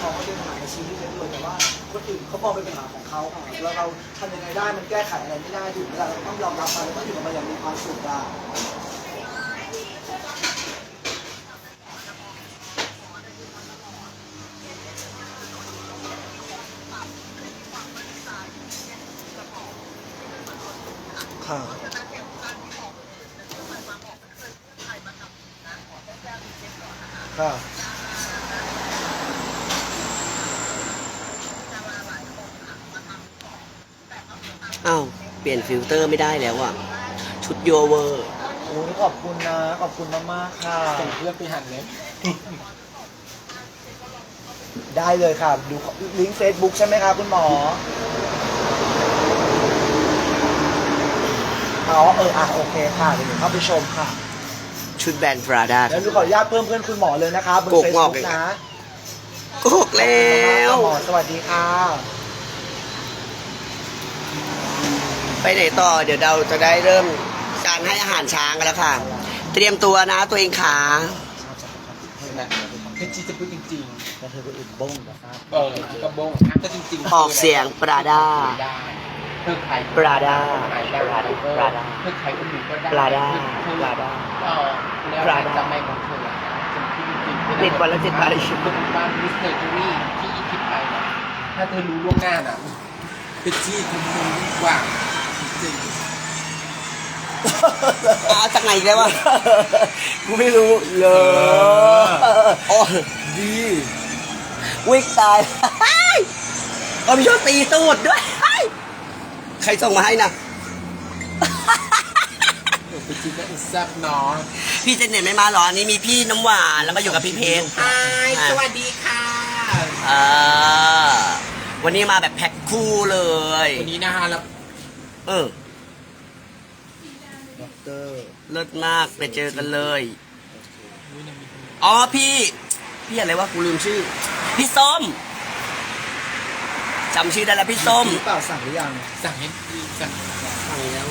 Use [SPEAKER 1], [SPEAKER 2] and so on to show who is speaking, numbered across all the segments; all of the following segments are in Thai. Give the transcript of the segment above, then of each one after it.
[SPEAKER 1] เขาก็เป็นปัญหาในชีวิตเยอะเลยแต่ว่าคนอื่นเขามองเป็นปัญหาของเขาแล้วเราทำยังไงได้มันแก้ไขอะไรไม่ได้ถูกไหมล่ะเราต้องยอมรับมันแล้วก็อยู่กับมันอย่างมีความสุขได้ ค่ะค่ะ
[SPEAKER 2] อ้าวเปลี่ยน ฟิลเตอร์ไม่ได้แล้วอะ ชุดโยเวอร์
[SPEAKER 1] โอ้ยขอบคุณนะ ขอบคุณมากๆค่ะ
[SPEAKER 3] ส่งเพื่อนไปหันเล็บ
[SPEAKER 1] ได้เลยค่ะ ดูลิงก์เฟซบุ๊กใช่ไหมครับคุณหมออ๋อเอออะโอเคค่ะเดี๋ยวหนูเข้าไปชมค่ะ
[SPEAKER 2] ชุดแบรนด์พราดา
[SPEAKER 1] แล้วหนูขออนุญาตเพิ่มเพื่อนคุณหมอเลยนะครับบน
[SPEAKER 2] โกก
[SPEAKER 1] เฟซ
[SPEAKER 2] งอก
[SPEAKER 1] บุ๊ก
[SPEAKER 2] เลย
[SPEAKER 1] นะ
[SPEAKER 2] โกกแล้ว
[SPEAKER 1] หมอสวัสดีค่ะ
[SPEAKER 2] ไปไหนต่อ เดี๋ยวเราจะได้เริ่มการให้อาหารช้างกันแล้วค่ะ เตรียมตัวนะตัวเองขา
[SPEAKER 3] เพชรจีจะพูดจริง
[SPEAKER 1] แล้วเธอก็อึดบ้งนะครับ
[SPEAKER 3] ๆเออกระบงอะก็จริงๆ
[SPEAKER 2] ออกเสียงปราดา
[SPEAKER 3] เพื่อใคร
[SPEAKER 2] ปราดา
[SPEAKER 3] ขายได้
[SPEAKER 2] ปราดา
[SPEAKER 3] เออ
[SPEAKER 2] ปราดา
[SPEAKER 3] เพื่อใครคนอื่นก็ได้
[SPEAKER 2] ปราดา
[SPEAKER 3] เพื่อ
[SPEAKER 2] ปราดา
[SPEAKER 3] เออแล้ว
[SPEAKER 2] ปราดา
[SPEAKER 3] จะไม่ของเธอจริงๆจริงๆ
[SPEAKER 2] ติดวันละเจ็ดพัน
[SPEAKER 3] คือบ้านมิสเตอร์จูรี่ที่อีคิดไปนะถ้าเธอรู้ล่วงหน้าน่ะเพชรจีทำคงดีกว่าจริง
[SPEAKER 2] อาจากไหนอีกแล้ววะกูไม่รู้เล
[SPEAKER 3] อ
[SPEAKER 2] โอ้
[SPEAKER 3] ดี
[SPEAKER 2] วิกตายเอามีชอบตีตูดด้วยใครส่งมาให้นะ
[SPEAKER 3] เพชรจีก็แซ่บเนาะ
[SPEAKER 2] พี่เจนเน็ตไม่มาเหรอนี่มีพี่น้ำหวานแล้วก็อยู่กับพี่เพชร
[SPEAKER 3] ไฮสวัสดีค่ะ
[SPEAKER 2] อ่า วันนี้มาแบบแพ็คคู่เลย
[SPEAKER 3] วันนี้นะคะแล้ว
[SPEAKER 2] เออ
[SPEAKER 1] ด็อ กเตอร์
[SPEAKER 2] เลิศมากไปเจอกันเลย อ๋อพี่ พี่อะไรวะกูลืมชื่อ พี่ส้มจำชื่อได้แล้วพี่ส้ม
[SPEAKER 1] หรือเปล่าสั่งหรือยัง
[SPEAKER 3] สั่งให้สั่ง
[SPEAKER 2] ฟังแล้ว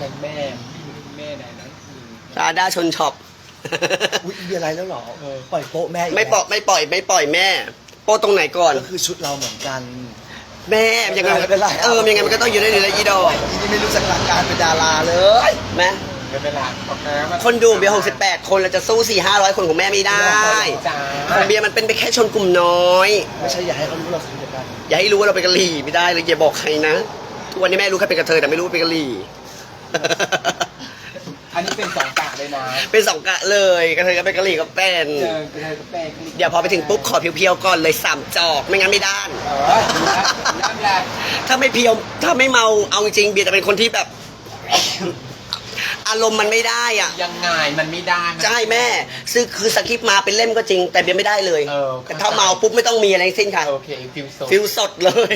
[SPEAKER 3] กันแม่แม่ไหนนั้นคือ
[SPEAKER 2] ราดาชนช็อป
[SPEAKER 1] อุ้ยมีอะไรแล้วเหรอ
[SPEAKER 3] เออ
[SPEAKER 1] ปล่อยโป๊ะแม่ก
[SPEAKER 2] ไม่ปล่อยไม่ปล่อย ไม่ปล่อยแม่ โป้ตรงไหนก่อน
[SPEAKER 1] ก็คือชุดเราเหมือนกัน
[SPEAKER 2] แม่ยังไง
[SPEAKER 1] ไม่เป็นไร
[SPEAKER 2] เออยังไงมันก็ต้องอยู่ในนี้แล้วอีดอก
[SPEAKER 1] อีนี่ไม่รู้จักหลักการเป็นดาราเลย
[SPEAKER 2] แม่
[SPEAKER 3] ไม่เป็นไรบอกแล้วว่า
[SPEAKER 2] คนดูเบียร์หกสิบแปดคนเราจะสู้สี่ห้าร้อยคนของแม่ไม่ได้
[SPEAKER 3] จ้า
[SPEAKER 2] ของเบียร์มันเป็นไปแค่ชนกลุ่มน้อย
[SPEAKER 1] ไม่ใช่อยากให้เขารู้เราสนิทกัน
[SPEAKER 2] อย่าให้รู้ว่าเราเป็นกะหรี่ไม่ได้เลยอย่าบอกใครนะทุกวันนี้แม่รู้แค่เป็นกระเทยแต่ไม่รู้ว่าเป็นกะหรี่
[SPEAKER 3] อันนี้เป็นสองกะ เลยนะ
[SPEAKER 2] เป็นสองกะเลยกระเทยก็เป็นกะหรี่ก็เป็น
[SPEAKER 3] เจอเจอกาแฟ
[SPEAKER 2] เดี๋ยวพอไปถึงปุ๊บขอเพียวๆก่อนเลยสามจอกไม่งั้นไม่ด้าน
[SPEAKER 3] เออน้ำลาย
[SPEAKER 2] ถ้าไม่เพียวถ้าไม่เมาเอาจริงๆเบียร์จะเป็นคนที่แบบ อารมณ์มันไม่ได้อะ
[SPEAKER 3] ยังไงมันไม่ได้มัน
[SPEAKER 2] ใช่แม่ซึ่งคือสคริปต์มาเป็นเล่มก็จริง แต่เบียร์ไม่ได้เลย
[SPEAKER 3] เออ
[SPEAKER 2] แต่ถ้าเมาปุ๊บไม่ต้องมีอะไรทั้งสิ้นค่ะ
[SPEAKER 3] โอเคฟิลโซ
[SPEAKER 2] ฟิลสดเลย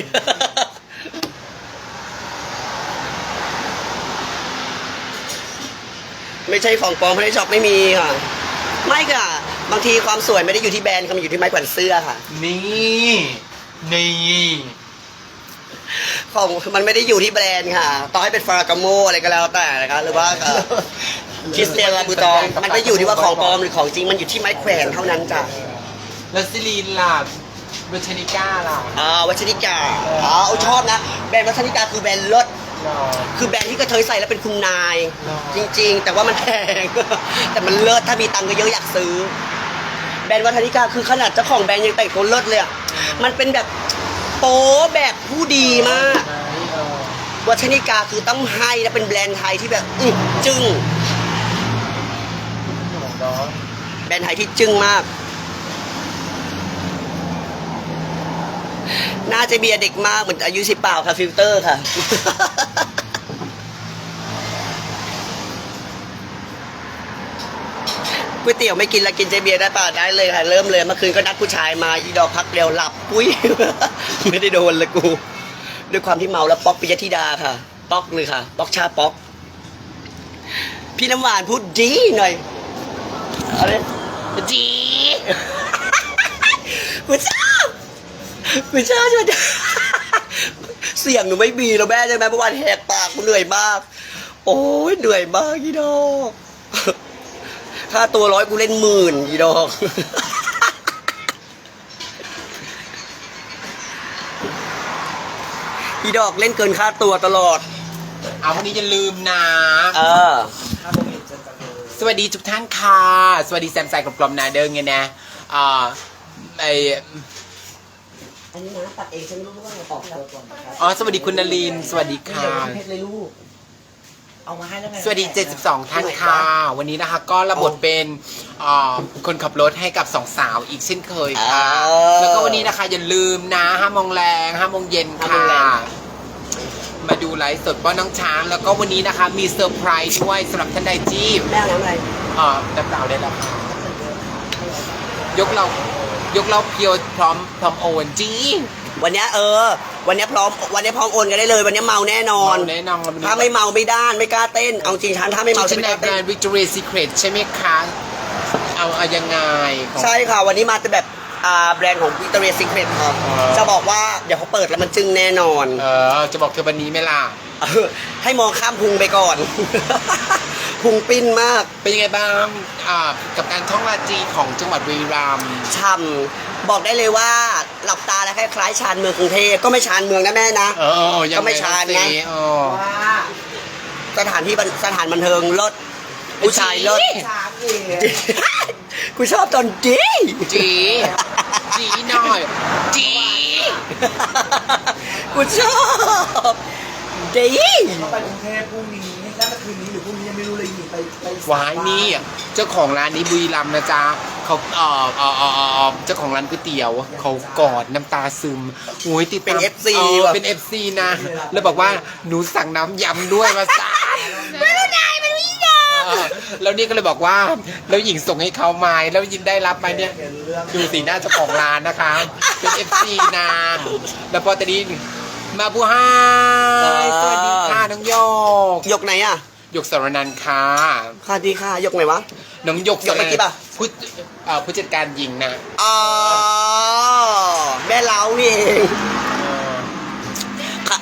[SPEAKER 2] ไม่ใช่ของปลอมไม่ได้ช็อปไม่มีค่ะ ไม่ค่ะ บางทีความสวยไม่ได้อยู่ที่แบรนด์ค่ะมันอยู่ที่ไม้แขวนเสื้อค่ะ
[SPEAKER 3] นี่นี่
[SPEAKER 2] ของมันไม่ได้อยู่ที่แบรนด์ค่ะต่อให้เป็นฟารากาโมอะไรก็แล้วแต่นะคะหรือว่าเอ่อคริสเตียนลาบูตองมันไม่อยู่ที่ว่าของปลอมหรือของจริงมันอยู่ที่ไม้แขวนเท่านั้นจ้ะ
[SPEAKER 3] แล้วซิลีนล่ะเวชนิก้าล่ะ
[SPEAKER 2] อ่าวัชนิกาอ๋อเอาชอบนะ แบรนด์วัชนิกาคือแบรนด์รถ
[SPEAKER 3] เนาะ
[SPEAKER 2] คือแบรนด์ที่กระเทยใส่แล้วเป็นคุณนาย
[SPEAKER 3] หรอ
[SPEAKER 2] จริง ๆ แต่ว่ามันแพง แต่มันเลิศถ้ามีตังค์เยอะๆอยากซื้อ แบรนด์วัฒนิกาคือขนาดเจ้าของแบรนด์ยังแต่งตัวเลิศเลยอะมันเป็นแบบโป๊แบบผู้ดีมาก
[SPEAKER 3] ไหนเออ
[SPEAKER 2] วัฒนิกาคือต้องให้และเป็นแบรนด์ไทยที่แบบอื้อจึ้ง
[SPEAKER 3] หนูเนาะ
[SPEAKER 2] แบรนด์ไทยที่จึ้งมากน่าจะเบียร์เด็กมากเหมือนอายุสิบเปล่าค่ะฟิลเตอร์ค่ะ ก๋วยเตี๋ยวไม่กินแล้วกินเจเบียร์ได้ป่ะได้เลยค่ะเริ่มเลยเมื่อคืนก็นัดผู้ชายมาอีดอกพักเร็วหลับปุ้ย ไม่ได้โดนเลยกู ด้วยความที่เมาแล้วป๊อกปิยธิดาค่ะ ป๊อกเลยค่ะ ป๊อกชาป๊อก พี่น้ำหวานพูดดีหน่อยอะไรดีกูชอบกูชอบชอบเสียงหนูไม่มีแล้วแม่ใช่ไหมเมื่อวานแหกปากกูเหนื่อยมาก โอ้ยเหนื่อยมากอีดอก ค่าตัวร้อยกูเล่นหมื่นอีดอกอีดอกเล่นเกินค่าตัวตลอด
[SPEAKER 3] เอาวันนี้อย่าลืมนะ
[SPEAKER 2] เออ
[SPEAKER 1] ถ้าโมงเย็นเจอกันเลย
[SPEAKER 3] สวัสดีทุกท่านค่ะ สวัสดีแซมไซกลมๆนาเดิงไงนะอ่าไอ
[SPEAKER 2] อันนี้นะตัดเองฉันไม่รู้ว่าไงตอบ
[SPEAKER 1] เจอก่อนนะครับ
[SPEAKER 3] อ๋อสวัสดีคุณนลินทร์สวัสดีค่ะ
[SPEAKER 2] เพชรเลยลูก
[SPEAKER 1] เอามาให้แล้วไง
[SPEAKER 3] สวัสดี 72 ท่านค่ะ วันนี้นะคะก็รับบทเป็นอ่าคนขับรถให้กับสองสาวอีกเช่นเคยค่ะ
[SPEAKER 2] เออ
[SPEAKER 3] แล้วก็วันนี้นะคะอย่าลืมนะ5โมงแรง5โมงเย็น
[SPEAKER 2] ห้าโม
[SPEAKER 3] ค่ะ
[SPEAKER 2] งแรง
[SPEAKER 3] มาดูไลฟ์สดป้อนน้องช้าง แล้วก็วันนี้นะคะมีเซอร์ไพรส์ด้วยสำหรับท่านใดที่
[SPEAKER 2] แม่เอาน้ำอะไร
[SPEAKER 3] เอ่อดับเปล่าได้แล้วค่ะยกเรายกเราเพียวพร้อมพร้อมโอนจี
[SPEAKER 2] วันเนี้ยเออ วันเนี้ยพร้อมวันเนี้ยพร้อมโอนกันได้เลย วันเนี้ยเมาแน่นอน
[SPEAKER 3] แน่นอน
[SPEAKER 2] ถ้าไม่เมาไม่ด้านไม่กล้าเต้น เอาจริงฉันถ้าไม่
[SPEAKER 3] ชุ
[SPEAKER 2] เมา
[SPEAKER 3] ด
[SPEAKER 2] ฉั
[SPEAKER 3] ชั้
[SPEAKER 2] น
[SPEAKER 3] น
[SPEAKER 2] ไม่
[SPEAKER 3] ใน
[SPEAKER 2] กล้า
[SPEAKER 3] แบร
[SPEAKER 2] เต้น
[SPEAKER 3] นด์ Victoria's Secret ใช่ไหมคะ เอาเอายังไงของ
[SPEAKER 2] ใช่ค่ะ วันนี้มาแต่แบบอ่าแบรนด์ของ Victoria's Secret ครับ
[SPEAKER 3] อ๋อ
[SPEAKER 2] จะบอกว่าเดี๋ยวเขาเปิดแล้วมันจึงแน่นอน
[SPEAKER 3] เออ จะบอกเธอวันนี้ไหมล่ะ
[SPEAKER 2] เออให้มองข้ามพุงไปก่อน พุงปิ้นมาก
[SPEAKER 3] เป็นยังไงบ้าง อ่า กับการท่องราตรีของจังหวัดบุรีรัมย์
[SPEAKER 2] ช่ำ บอกได้เลยว่าหลับตาแล้วคล้ายๆชานเมืองกรุงเทพก็ไม่ชานเมืองนะแม่นะ
[SPEAKER 3] เออยัง
[SPEAKER 2] ก็ไม่ชาญไง
[SPEAKER 3] สิเออ
[SPEAKER 1] ว่า
[SPEAKER 2] สถานที่บันสถานบันเทิงเลิศผู้ชายเลิศ
[SPEAKER 1] ช้างเอง
[SPEAKER 2] กูชอบตอนดี
[SPEAKER 3] จีจีหน่อยจี
[SPEAKER 2] กูชอบดี
[SPEAKER 1] เขาไปกรุงเทพพรุ่งนี้ น่าจะคืนนี้หรือพรุ่งนี้ยังไม่รู้เลยหนีไปไป
[SPEAKER 3] วายนี่อะเจ้าของร้านนี้บุรีรัมย์นะจ๊ะเขาเออเออเออเออเจ้าของร้านก๋วยเตี๋ยวเขากอดน้ำตาซึมโอ้ยติดตาม
[SPEAKER 2] เป็น FC
[SPEAKER 3] ออ
[SPEAKER 2] แบบ
[SPEAKER 3] เป็น FC นะ แล้วบอกว่าหนูสั่งน้ำยำด้วยมาซ่าไม่รู้ได้มันไม่ได้แล้วนี่ก็เลยบอกว่าแล้วหญิงส่งให้เขาไหมแล้วยินได้รับไหมเนี่ย
[SPEAKER 1] เห็นเรื่อง
[SPEAKER 3] ดูสีหน้าเจ้าของร้านนะคะ เป็น FC นางแล้วพอตอนนี้ มาบูไฮสวัสดีค่ะน้องโยก
[SPEAKER 2] ยกไหนอะ
[SPEAKER 3] หยกสารนันท์ค่ะ
[SPEAKER 2] ค่ะดีค่ะยกไหนวะ
[SPEAKER 3] น้องหยก
[SPEAKER 2] หยกเมื่อกี้ป่ะ
[SPEAKER 3] ผู้เอ่อผู้จัดการหญิงนะ
[SPEAKER 2] อ๋อแม่เล้านี่เองค่ะ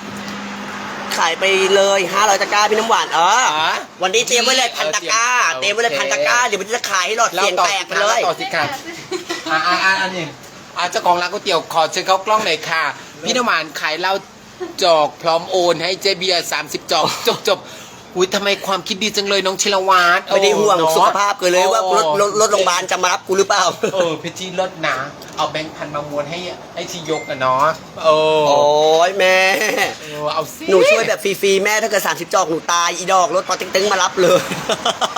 [SPEAKER 2] ขายไปเลย500ตะกร้าพี่น้ำหวานเออ
[SPEAKER 3] อ๋อ
[SPEAKER 2] วันนี้เตรียมไว้เลยพันตะกร้า
[SPEAKER 3] เออ
[SPEAKER 2] เตรียมไว้เลยพันตะกร้าเดี๋ยวมันจะขายให้หลอด
[SPEAKER 3] เล่า
[SPEAKER 2] เสียง
[SPEAKER 3] ต่อ
[SPEAKER 2] แต
[SPEAKER 3] สิ
[SPEAKER 2] กไป
[SPEAKER 3] ค่ะ
[SPEAKER 2] เล
[SPEAKER 3] เล่ายต่อสิค่ะอ่าอ่าอ่าอันนี้อ่าเจ้าของร้านก๋วยเตี๋ยวขอเชิญเข้ากล้องหน่อยค่ะ พี่น้ำหวานขายเหล้า จอกพร้อมโอนให้เจเบียร์สามสิบจอกจบจบอุ้ยทำไมความคิดดีจังเลยน้องชิลวัต
[SPEAKER 2] ไม่ได้ห่วง
[SPEAKER 3] เนอะ
[SPEAKER 2] สุขภาพกันเลยว่ารถรถรถโรงพยาบาลจะมารับกูหรือเปล่า
[SPEAKER 3] เออเพชรจีรถนะ เอาแบงค์พันมาม้วนให้ให้ชียกอะเนาะเออ
[SPEAKER 2] โอ้ยแม่
[SPEAKER 3] เออเอาสิ
[SPEAKER 2] หนูช่วยแบบฟรีๆแม่ถ้าเกิด30จอกหนูตายอีดอกรถปอเต็งตึงมารับเลย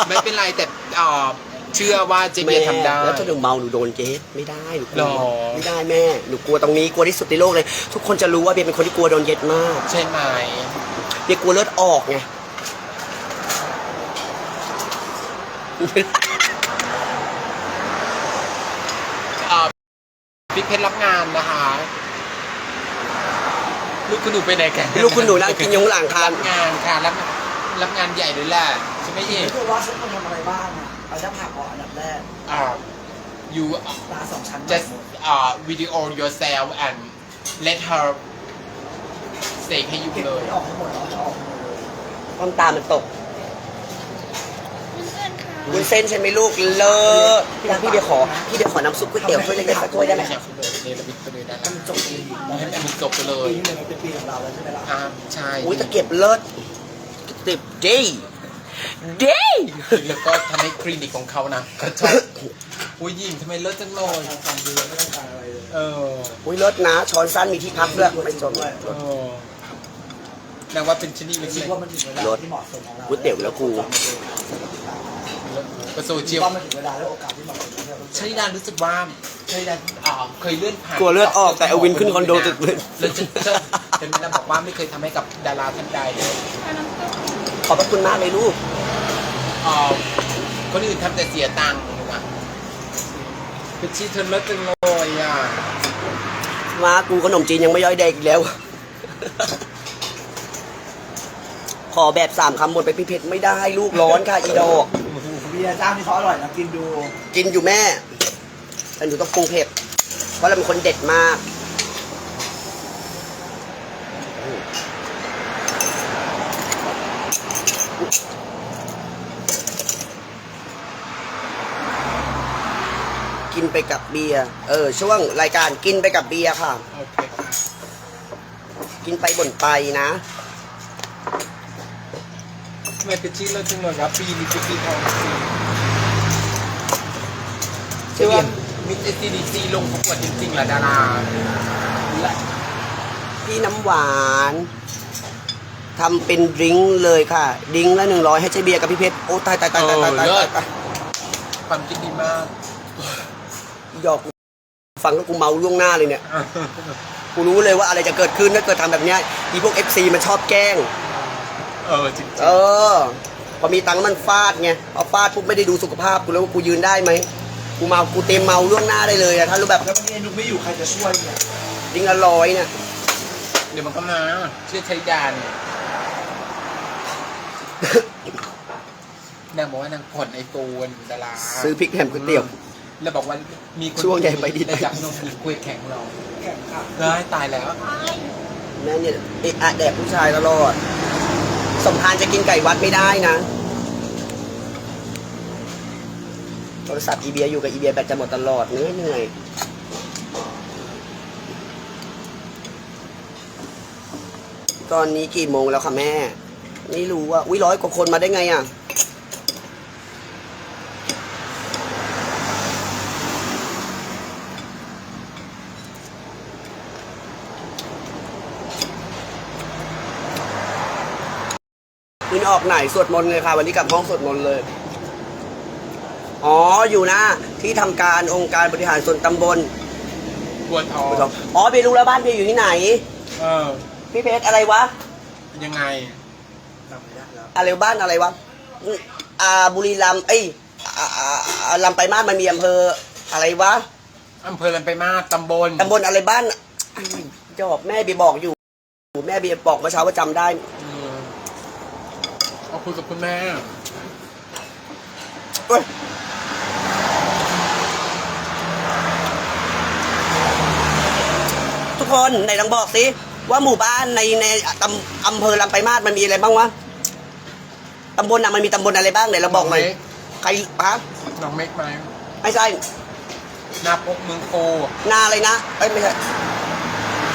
[SPEAKER 3] ไม่เป็นไรแต่เอ่อ เชื่อว่าเจเบียร์ทำได้
[SPEAKER 2] แล้วถ้าหนูเมาหนูโดนเจ๊ไม่ได้หนูกลั
[SPEAKER 3] หร
[SPEAKER 2] ว
[SPEAKER 3] อ
[SPEAKER 2] ไม่ได้แม่หนูกลัวตรงนี้กลัวที่สุดในโลกเลย ทุกคนจะรู้ว่าเบียร์เป็นคนที่กลัวโดนเย็ดมาก
[SPEAKER 3] ใช่ไหม
[SPEAKER 2] เบียร์กลัวเลือดออกไง
[SPEAKER 3] เอ่อบิ๊กเพชรรับงานนะคะ ลูกคุณหนูไปไหนกัน
[SPEAKER 2] ลูกคุณหนูนั่งกินอยข้างหลังคาน
[SPEAKER 3] รับงานค่ะรับรับงานใหญ่ด้วยแหละใช่ไหมเย่
[SPEAKER 1] ไม่รู้ว่าฉันควรทำอะไรบ้างอะ เอาจะผักก่อนอันดับแรก
[SPEAKER 3] อ่า you
[SPEAKER 1] ร้านสองชั้น
[SPEAKER 3] just uh video yourself and let her say ให้อยู่
[SPEAKER 1] เก็บ
[SPEAKER 3] เลย
[SPEAKER 1] ไม่ออกให้หมดเอาจะออกให้หมดเลย
[SPEAKER 2] น้ำตามันตกวุ้นเส้นใช่ไหมลูก เลิศพี่รักพี่เบียร์ขอ พี่เบียร์ขอน้ำซุปก๋วยเตี๋ยวถ้วยเล็กๆสักถ้วยได้ไหม
[SPEAKER 3] อยากเลยเนรมิตไปเลยนะ
[SPEAKER 1] ให้มันจบปี
[SPEAKER 3] ให้มันจบไปเลย
[SPEAKER 1] ปีนี้มันเป็นปีของเราแล้วใช่ไหมล่ะ
[SPEAKER 3] อ่าใช่
[SPEAKER 2] อุ้ยตะเก็บเลิศติบดี ดี
[SPEAKER 3] แล้วก็ทำให้คลินิกของเขานะก็ชอบอุ้ยยิ้มทำไมเลิศจังเลย
[SPEAKER 1] ทางฟังดูแล้วไม่ต้องการอะไรเลย
[SPEAKER 3] เออ
[SPEAKER 2] อุ้ยเลิศนะช้อนสั้นมีที่พักด้วยไม่จม
[SPEAKER 1] ด้วย
[SPEAKER 3] เออนางว่าเป็นชนีเล็
[SPEAKER 1] คิด
[SPEAKER 3] ก
[SPEAKER 1] ว่ามันถึงเวลาที่เหมาะสมของเรา
[SPEAKER 2] ก๋วยเตี๋ยวแล้วกู
[SPEAKER 3] ๆก็โซ
[SPEAKER 1] คิ
[SPEAKER 3] เชี
[SPEAKER 1] ด
[SPEAKER 3] ยล
[SPEAKER 1] ว่ามันถึงเวลาและโอกาสที่เหมาะสมที่เรา
[SPEAKER 3] ชนิดารู้สึกว่าชนิดาอ่าเคยเลื่อนผ่าน
[SPEAKER 2] กลัวเลือดออกแต่เอาวินขึ้นคอนโดตึกเลย
[SPEAKER 3] แล้วจะจะเป็นแม่นางบอกว่าไม่เคยทำให้กับดาราท่านใดเลย
[SPEAKER 2] ขอบพระคุณมากเลยลูก
[SPEAKER 3] อ่าคนอื่นทำแต่เสียตังค์นะเป็นชีเธอเลิศจังเลยอะ
[SPEAKER 2] มากูขนมจีนยังไม่ย่อยแดกอีกแล้ว ขอแบบสามคำหมดไปพี่เพชรไม่ได้ลูกร้อนค่ะอีดอก
[SPEAKER 1] เบียร์เจ้านี่เขาอร่อยนะกินดู
[SPEAKER 2] กินอยู่แม่แต่หนูต้องปรุงเผ็ดเพราะเราเป็นคนเด็ดมาก ไปกับเบียร์เออ ช่วงรายการกินไปกับเบียร์ค่ะ
[SPEAKER 3] โอเคค่ะ
[SPEAKER 2] กินไปบ่นไปนะ
[SPEAKER 3] ทำไมเป็นชื่อเราจึงเลยครับปีนี้เป็นปีทองสีเชื่อว่ามิสเอซีดีซีลงประกวดจริงๆเหรอดาราและ
[SPEAKER 2] พี่น้ำหวานทำเป็นดริงก์เลยค่ะดริงก์ละหนึ่งร้อยให้เจ๊เบียร์กับพี่เพชรโอ้ตายตายตายตายตายตายตาย
[SPEAKER 3] ความคิดดีมาก
[SPEAKER 2] หยอกกูฟังแล้วกูเมาล่วงหน้าเลยเนี่ย กูรู้เลยว่าอะไรจะเกิดขึ้นถ้าเกิดทำแบบเนี้ยอีพวก FC มันชอบแกล้ง
[SPEAKER 3] เออจริง
[SPEAKER 2] เออ พอมีตังค์มันฟาดไงพอฟาดปุ๊บไม่ได้ดูสุขภาพกูแล้วว่ากูยืนได้ไหมกูเมากูเต็มเมาล่วงหน้าได้เลยอะถ้ารู้แบบ
[SPEAKER 1] แล้ววันนี้นุกไม่อยู่ใครจะช่วยเนี่ย
[SPEAKER 2] ดริงก์ละร้อยเนี่ย
[SPEAKER 3] ๆเดี๋ยวมันก็มาเชื่อใช้ยาเนี่ยนางบอกว่านางผ่อนไอโฟนดารา
[SPEAKER 2] ซื้อพริกแถมก๋วยเตี๋ยว
[SPEAKER 3] แล้วบอกว่ามีคน
[SPEAKER 2] ช่วงใหญ่ไปดี
[SPEAKER 3] ได้จับนมอีกคุยแข่งเรา
[SPEAKER 1] แข่งขัน
[SPEAKER 3] ได้ตายแล้ว
[SPEAKER 2] แม่เนี่ยเอะอะแดกผู้ชายตลอด สมพานจะกินไก่วัดไม่ได้นะ โทรศัพท์อีเบียอยู่กับอีเบียแบตจะหมดตลอดเหนื่อยเหนื่อยตอนนี้กี่โมงแล้วคะแม่ ไม่รู้อะอุ้ยร้อยกว่าคนมาได้ไงอะ ออกไหนสวดมนต์เลยค่ะ วันนี้กลับห้องสวดมนต์เลย อ๋ออยู่นะ ที่ทำการองค์การบริหารส่วนตำบล
[SPEAKER 3] บัวทอง
[SPEAKER 2] อ๋อเบรู้แล้วบ้านเบอยู่ที่ไหน
[SPEAKER 3] เออ
[SPEAKER 2] พี่เพชรอะไรวะ
[SPEAKER 3] ยังไง
[SPEAKER 1] จำไม่ได้แล้ว
[SPEAKER 2] อะไรบ้านอะไรวะอืมอ่าบุรีรัมย์เอ้ยอ่าอ่าอ่าลำไปลายมาสมันมีอำเภออะไรวะ
[SPEAKER 3] อำเภอลันไปมาศตำบล
[SPEAKER 2] ตำบลอะไรบ้านอ้าวจอบแม่เบียบอกอยู่ แม่เบียบอกเมื่อเช้าว่าจำได้
[SPEAKER 3] อืม เอาคุยกับคุณแม่
[SPEAKER 2] เอ้ยทุกคนไหนลองบอกสิว่าหมู่บ้านในในตำอำเภอลำไปลายมาสมันมีอะไรบ้างวะตำบลน่ะมันมีตำบลอะไรบ้างไหนเราบอกหน่อยใครฮะ
[SPEAKER 3] น้องเมกไหม
[SPEAKER 2] ไม่ใช่
[SPEAKER 3] นาปกเมืองโค
[SPEAKER 2] นาอะไรนะเอ้ยไม่ใช่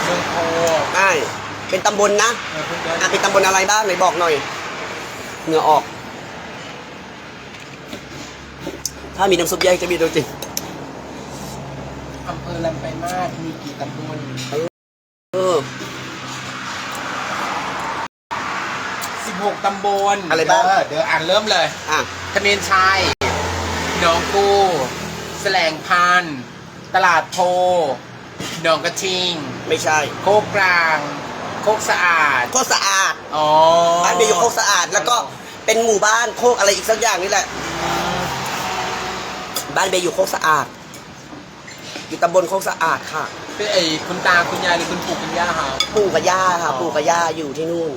[SPEAKER 3] เมืองโค
[SPEAKER 2] ใช่เป็นตำบลนะ
[SPEAKER 3] เออเพื่อนเดิน
[SPEAKER 2] อะเป็นตำบลอะไรบ้างไหนบอกหน่อย เหงื่อออก ถ้ามีน้ำซุปแยกจะมีตัวจริง
[SPEAKER 3] อำเภอลันไปมาศมีกี่ตำบล
[SPEAKER 2] เออ
[SPEAKER 3] 16 ตำบล
[SPEAKER 2] อะไรบ้าง
[SPEAKER 3] เเดี๋ยวอ่านเริ่มเลย
[SPEAKER 2] อะ
[SPEAKER 3] ทะเมนชัยหนองกูแสลงพันธุ์ตลาดโพหนองกระทิง
[SPEAKER 2] ไม่ใช่
[SPEAKER 3] โคกกลาง โคกสะอาด
[SPEAKER 2] โคกสะอาด
[SPEAKER 3] อ๋อ
[SPEAKER 2] บ้านเบยอยู่โคกสะอาด แล้วก็เป็นหมู่บ้านโคกอะไรอีกสักอย่างนี่แหละ บ้านเบยอยู่โคกสะอาด อยู่ตำบลโคกสะอาดค่ะ
[SPEAKER 3] เป็นไอ้คุณตาคุณยายหรือคุณปู่คุณย่าครับ
[SPEAKER 2] ปู่กับย่าค่ะ
[SPEAKER 3] อ๋อ
[SPEAKER 2] ปู่กับย่าอยู่ที่นู่น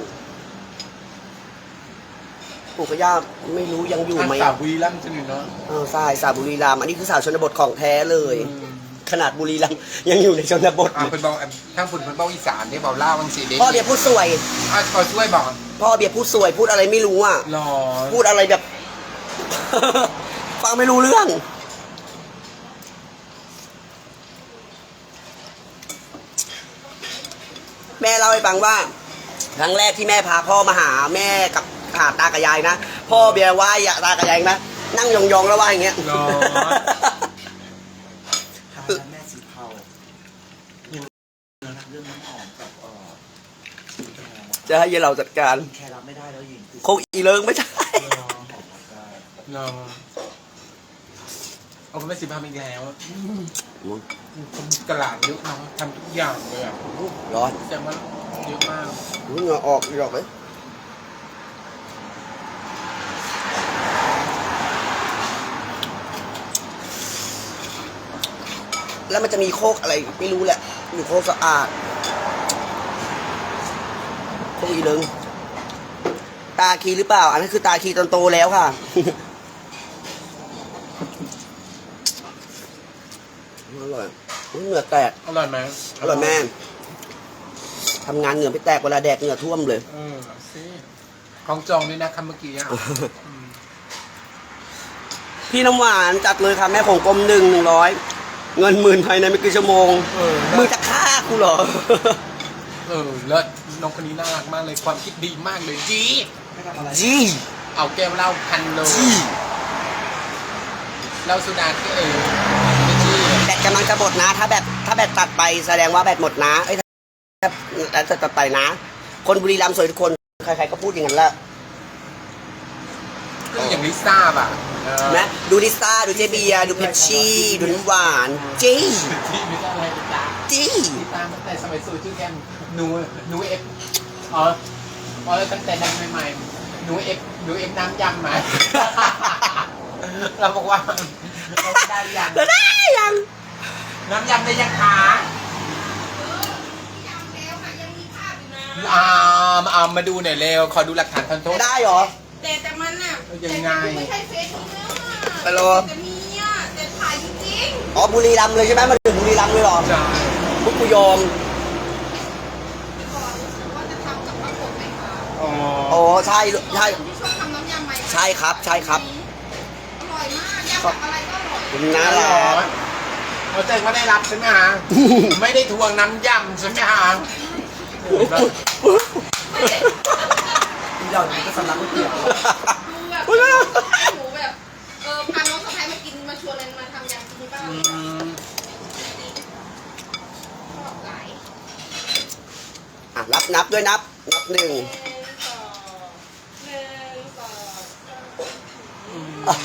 [SPEAKER 2] ปู่กับย่าไม่รู้ยังอยู่ไหม
[SPEAKER 3] ทางสาวบุรีรัมย์จะหนึ่งเนาะ
[SPEAKER 2] เออใช่สาวบุรีรัมย์อันนี้คือสาวชนบทของแท้เลย
[SPEAKER 3] อืม
[SPEAKER 2] ขนาดบุรีรัมย์ยังอยู่ในชนบท
[SPEAKER 3] อ่า
[SPEAKER 2] อยู่
[SPEAKER 3] เป็นบอกทางฝุ่นเป็นบอกอีสานได้บอกล่าบางสีเด็ก
[SPEAKER 2] พ่อเบียร์พูดสวย
[SPEAKER 3] อะขอช่วยบอก
[SPEAKER 2] พ่อเบียร์พูดสวย พูดอะไรไม่รู้อะ
[SPEAKER 3] หรอ
[SPEAKER 2] พูดอะไรแบบ ฟังไม่รู้เรื่อง แม่เล่าให้ฟังว่า ครั้งแรกที่แม่พาพ่อมาหาแม่กับหาตากับยายนะ พ่อเบียร์ไหว้อะตากับยายนะ นั่งยองๆแล้วไหว้อย่างเงี้ย
[SPEAKER 3] หรอ
[SPEAKER 1] ทางนั้นแม่สีเทาเรื่องน้ำหอมกับเอ่อ
[SPEAKER 2] จะให้ยายเราจัดการ
[SPEAKER 1] แค่รับไม่ได้แล้วหญิงคือ
[SPEAKER 2] โคกอีเลิงไม่ใช่
[SPEAKER 1] หอมรับได้
[SPEAKER 3] หรอเอาคุณแม่สิบพาอีกแล้วคนกระหลาดเยอะเนาะทำทุกอย่างเลยอะ
[SPEAKER 2] ร้อน
[SPEAKER 3] แต่ว่าเยอะมาก
[SPEAKER 2] เหงื่อออกอีกหรอกเลยแล้วมันจะมีโคกอะไรไม่รู้แหละ อยู่โคกสะอาด โคกอีเลิงตาคีหรือเปล่า อันนั้นคือตาคีตอนโตแล้วค่ะ อร่อยอุ๊ยเหงื่อแตก
[SPEAKER 3] อร่อยไหม
[SPEAKER 2] อร่อยแม่ทำงานเหงื่อไปแตกเวลาแดกเหงื่อท่วมเลย
[SPEAKER 3] เออสิของจองด้วยนะครับเมื่อกี้อะอืม
[SPEAKER 2] พี่น้ำหวานจัดเลยค่ะแม่ของกลมหนึ่งหนึ่งร้อยเงินหมื่นภายในไม่กี่ชั่วโมง
[SPEAKER 3] เออ
[SPEAKER 2] มึงจะฆ่ากูเหรอ
[SPEAKER 3] เออเลิศ น้องคนนี้น่ารักมากเลยความคิดดีมากเลยจี
[SPEAKER 1] ไม่ทำอะไร
[SPEAKER 2] จี
[SPEAKER 3] เอาแก้วเหล้าพันโล
[SPEAKER 2] จี
[SPEAKER 3] เหล้าสุดาที่เออไม่จี
[SPEAKER 2] แบตกำลังจะหมดนะ ถ้าแบตถ้าแบตตัดไปแสดงว่าแบตหมดนะเอ้ยถ้าถ้าจะตัดไปนะ คนบุรีรัมย์สวยทุกคน ใครๆก็พูดอย่างนั้นแหละ
[SPEAKER 3] ก็อย่างลิซ่าป่ะเออ
[SPEAKER 2] นะดูลิซ่าดูเจเบียร์ดูเพปชี่ดูน้ำหวานจี
[SPEAKER 3] ที่ไม่ใช่อะไรลิซ่า
[SPEAKER 2] จี
[SPEAKER 3] ลิซ่าตั้งแต่สมัยสูชื่อแกม หนูหนูเอฟอ๋ออ๋อตั้งแต่ดังใหม่ๆหนูเอฟหนูเอฟน้ำยำมา เราบอกว่าเราได้ยัง
[SPEAKER 2] แล้วได้ยัง
[SPEAKER 3] น้ำยำได้ยังคะอ่าเอามาดูหน่อยเร็ว ขอดูหลักฐานทันโทษ
[SPEAKER 2] ได้เหรอ
[SPEAKER 4] แต่แต่มันอะ
[SPEAKER 3] ยังไง
[SPEAKER 4] แต่ไม่ใช่เฟซนี้นะ
[SPEAKER 2] ฮัลโหล
[SPEAKER 4] แต่มีอะแต่ถ่ายจริง
[SPEAKER 2] อ๋อบุรีรัมย์เลยใช่ไหมมันถึงบุรีรัมย์เลยเหรอ
[SPEAKER 3] ใช่
[SPEAKER 2] พวกกูยอม
[SPEAKER 4] ๆก่อนว่าจะทำกับปรากฏไหมคะ
[SPEAKER 3] อ๋อ
[SPEAKER 2] โอ้ใช่ใช่
[SPEAKER 4] ที่ชอบทำน้ำยำไหม
[SPEAKER 2] ใช่ครับใช่ครับ
[SPEAKER 4] อร่อยมากยำกับอะไรก็อร่อย
[SPEAKER 2] คุณน่ารัก
[SPEAKER 3] เขาแจ้งว่าได้รับใช่ไหมฮะ ไม่ได้ทวงน้ำยำใช่ไหมฮะ
[SPEAKER 1] ที่เราก็สำลักก๋วยเตี๋ยว
[SPEAKER 4] ดูแบบให้หนูแบบเออพาน้องสะพ้ายมากินมาชวนอะไรมาทำยำกินบ้าง
[SPEAKER 3] อืม
[SPEAKER 4] ชอบหลาย
[SPEAKER 2] อะรับนับด้วยนับ นับหนึ่ง
[SPEAKER 4] หนึ่งสองหนึ่งสองสาม
[SPEAKER 2] อะ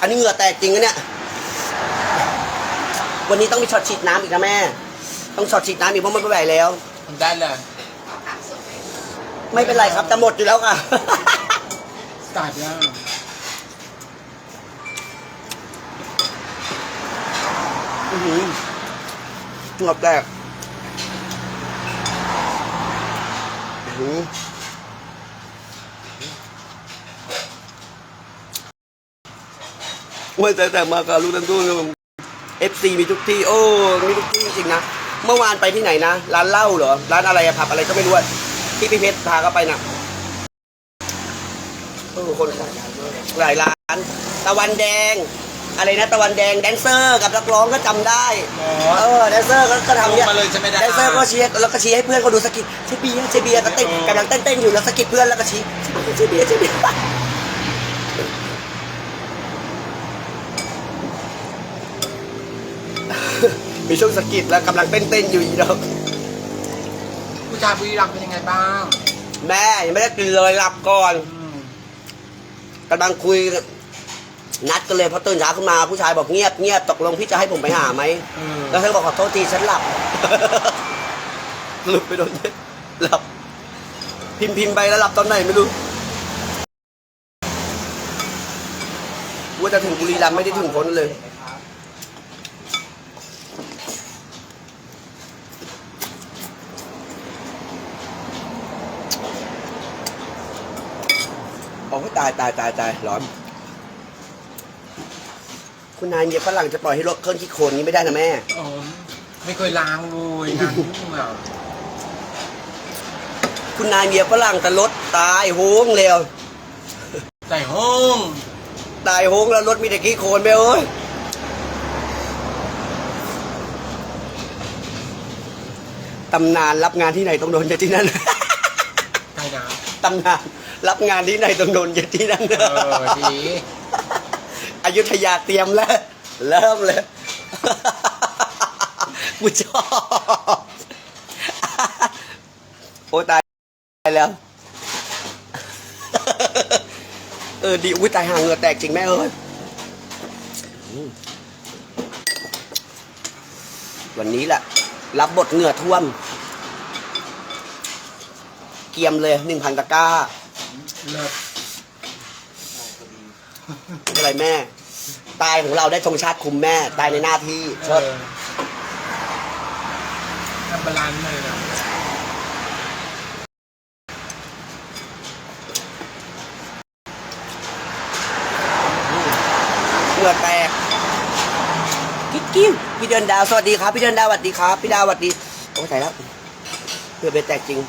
[SPEAKER 2] อันนี้เหงื่อแตกจริงนะเนี่ย วันนี้ต้องมีช็อตฉีดน้ำอีกนะแม่ ต้องช็อตฉีดน้ำอีกเพราะมันไม่ไหวแล้ว
[SPEAKER 3] ได้เลย
[SPEAKER 4] เอาผักสดไหม
[SPEAKER 2] ไม่เป็นไรครับจะหมดอยู่แล้วค่ะ
[SPEAKER 3] สตาร์ทยัง
[SPEAKER 2] อื้อหือเหงื่อแตกอื้อหือ เมื่อแต่แต่มากับลูกตันตู้เอฟซีมีทุกที่ โอ้ มีทุกที่จริงๆนะ เมื่อวานไปที่ไหนนะ ร้านเหล้าเหรอ ร้านอะไรอะผับอะไรก็ไม่รู้อะที่พี่เพชรพาเขาไปน่ะเออคนหลายร้าน ตะวันแดง อะไรนะ ตะวันแดงแดนเซอร์กับนักร้องก็จำได้ เออแดนเซอร์ก็ก็ทำเนี่ย
[SPEAKER 3] มาเลยใช่ไหม
[SPEAKER 2] แดนเซอร์ก็เชียร์แล้วก็ชี้ให้เพื่อนเขาดูสกิดเชเบียร์เชเบียร์ก็เต้นกำลังเต้นเต้นๆอยู่แล้วสกิดเพื่อนแล้วก็ชี้เชเบียร์เชเบีย มีช่วงสกิดแล้วกำลังเต้นเต้นๆอยู่อีดอก
[SPEAKER 3] ผู้ชายบุรีรัมย์เป็นยังไงบ้าง
[SPEAKER 2] แม่ยังไม่ได้กินเลยหลับก่อน
[SPEAKER 3] อืม
[SPEAKER 2] กำลังคุยนัดกันเลยพอตื่นเช้าขึ้นมาผู้ชายบอกเงียบเงียบตกลงพี่จะให้ผมไปหาไหม
[SPEAKER 3] เออ
[SPEAKER 2] แล้วเธอบอกขอโทษทีฉันหลับ หลุดไปโดนเด็กหลับ พิมพ์พิมพ์ไปแล้วหลับตอนไหนไม่รู้ว่าจะถึงบุรีรัมย์ไม่ได้ถึงพ้นเลย โอ้ยตายตายตายตายร้อน คุณนายเนี่ยฝรั่งจะปล่อยให้รถเครื่องขี้โคลนนี้ไม่ได้นะแม่
[SPEAKER 3] อ๋อไม่เคยล้างเลยนะอะ
[SPEAKER 2] คุณนายเมียฝรั่งแต่รถตายโหงเร็ว
[SPEAKER 3] ใส่ห้อง
[SPEAKER 2] ตายโหงแล้วรถมีแต่ขี้โคลนไปเอ้ยตำนานรับงานที่ไหนต้องโดนจะที่นั่น
[SPEAKER 3] ใช่นะ
[SPEAKER 2] ตำนาน รับงานที่ไหนต้องโดนจะที่นั่น
[SPEAKER 3] เออดี
[SPEAKER 2] อยุธยาเตรียมแล้ว เริ่มเลยกูชอบโอ้ตายแล้ว เออดีอุ้ยตายห่างเหงื่อแตกจริงแม่เอ้ยอืมวันนี้แหละรับบทเหงื่อท่วม เกียมเลยหนึ่งพันตะกร้า
[SPEAKER 3] เลิศ
[SPEAKER 2] อะไรแม่ ตายของเราได้ธงชาติคุมแม่ ตายในหน้าที่
[SPEAKER 3] เอ
[SPEAKER 2] เชิด
[SPEAKER 3] อทำบาลานซ์เลยนะ
[SPEAKER 2] เหงื่อแตกกิ๊กกิ้วพี่เดินดาวสวัสดีครับ พี่เดินดาวสวัสดีครับ พี่ดาวสวัสดี โอ้ยตายแล้วเหงื่อเบแตกจริง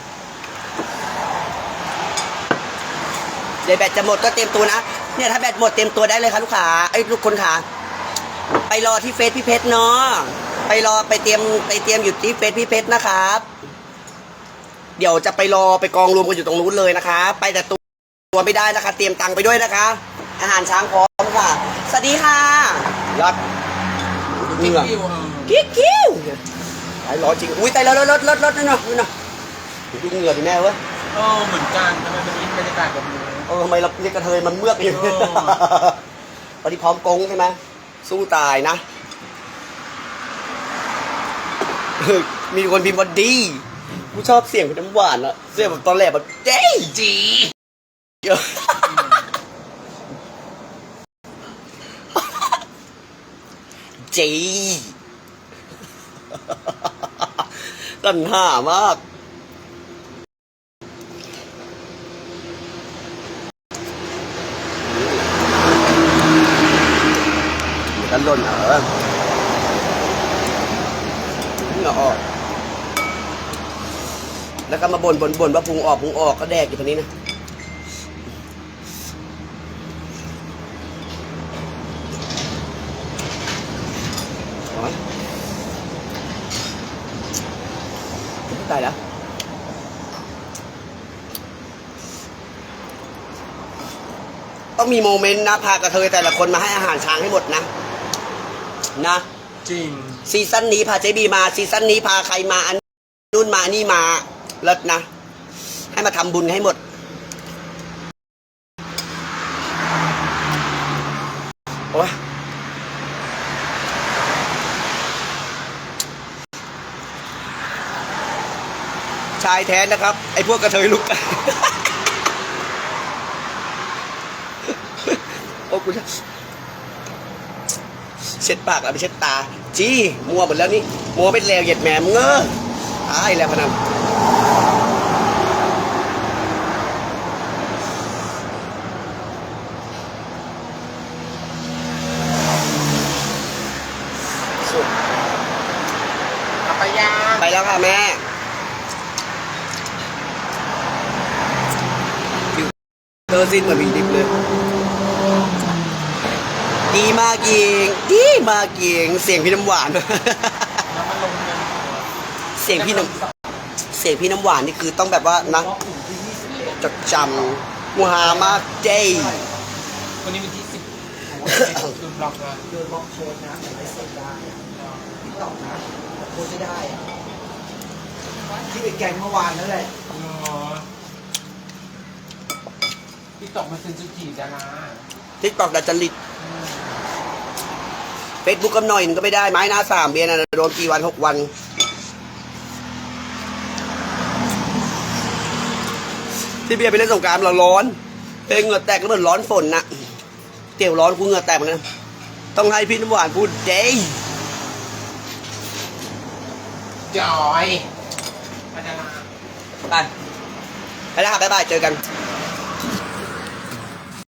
[SPEAKER 2] เดี๋ยวแบตจะหมดก็เตรียมตัวนะ เนี่ยถ้าแบตหมดเตรียมตัวได้เลยค่ะลูกค้าไอ้ยลูกคนขาไปไปรอที่เฟซพี่เพชรเนาะไปรอไปเตรียมไปเตรียมอยู่ที่เฟซพี่เพชรนะครับ เดี๋ยวจะไปรอไปกองรวมกันอยู่ตรงนู้นเลยนะคะ ไปแต่ตัวตัวไม่ได้นะคะ เตรียมตังค์ไปด้วยนะคะ อาหารช้างพร้อมค่ะ สวัสดีค่ะยอดเหงื่อ
[SPEAKER 3] คิวเออ
[SPEAKER 2] กิ๊กกิ้วไอ้รอจริง อุ้ยตายแล้วรถรถรถรถนี่เนาะนี่เนาะดูเหงื่อดิแม่เว้ย
[SPEAKER 3] เออเหมือนกันทำไมมันอินบรรยากาศแบบนี้
[SPEAKER 2] เออทำไมเราเรียกกระเทยมันเมือกอยู่
[SPEAKER 3] เออ
[SPEAKER 2] วันนี้พร้อมกงใช่ไหมสู้ตายนะ มีคนพิมพ์ว่าดีกูชอบเสียงคุณน้ำหวานอะเสียงแบบตอนแรกแบบเจ๊
[SPEAKER 3] จี
[SPEAKER 2] เจีตันห่ามาก กันหล่นเออเหงื่อออก แล้วก็มาบ่นบ่นบ่นว่าพุงออกพุงออกก็แดกอยู่ตรงนี้นะไหมตายแล้วต้องมีโมเมนต์นะพากระเทยแต่ละคนมาให้อาหารช้างให้หมดนะ นะ
[SPEAKER 3] จริง
[SPEAKER 2] ซีซั่นนี้พาเจบีมา ซีซั่นนี้พาใครมา อันนู่นมาอันนี่มาเลิศนะ ให้มาทำบุญให้หมด โอ้ยชายแท้นะครับ ไอ้พวกกระเทยลุกกันโอ้กูจะ เช็ดปากแล้วไปเช็ดตา จี้มัวหมดแล้วนี่มัวเป็นแลวเหยียดแหมมเงอตายแล้วพนันสุด
[SPEAKER 3] เอาไปย่าง
[SPEAKER 2] ไปแล้วค่ะแม่อยู่เตอร์ซินเหมือนมีดิบเลยดี มากยิงดีมากยิงเสียงพี่น้ำหวาน
[SPEAKER 3] แล้วมันลงเงิน
[SPEAKER 2] เสียงพี่น้ำเสียงพี่น้ำหวานนี่คือต้องแบบว่านะ
[SPEAKER 1] เพราะกลุ่มที่21
[SPEAKER 2] จดจำมูฮามากเจ
[SPEAKER 3] วันนี้วันที่สิบโอ้ยคืนบล็อกนะ
[SPEAKER 1] โดนบล็อกโพสต์นะแต่ไม่เซ็นได้ติ๊กต็อกนะแต่โพสต์ไม่ได้อะที่เป็นแกงเมื่อวานนั่นแหละ
[SPEAKER 3] เนาะติ๊กต็อกมันเป็นจุดจีดารา
[SPEAKER 2] ทิกตอกดัดจริต เฟซบุ๊กก็หน่อยหนึงก็ไม่ได้ไม้หน้าสามเบียร์นะโดนกี่วันหกวันที่เบียร์ไปเล่นสงกรารเราร้อนเพลงเหงื่อแตกแล้วเหมือนร้อนฝนนะเตี่ยวร้อนกูเหงื่อแตกเหมือนกันต้องให้พี่น้ำหวานพูดเด้
[SPEAKER 3] จอยมาดารา
[SPEAKER 2] ไปไปแล้วครับบ๊ายบายเจอกัน
[SPEAKER 3] บ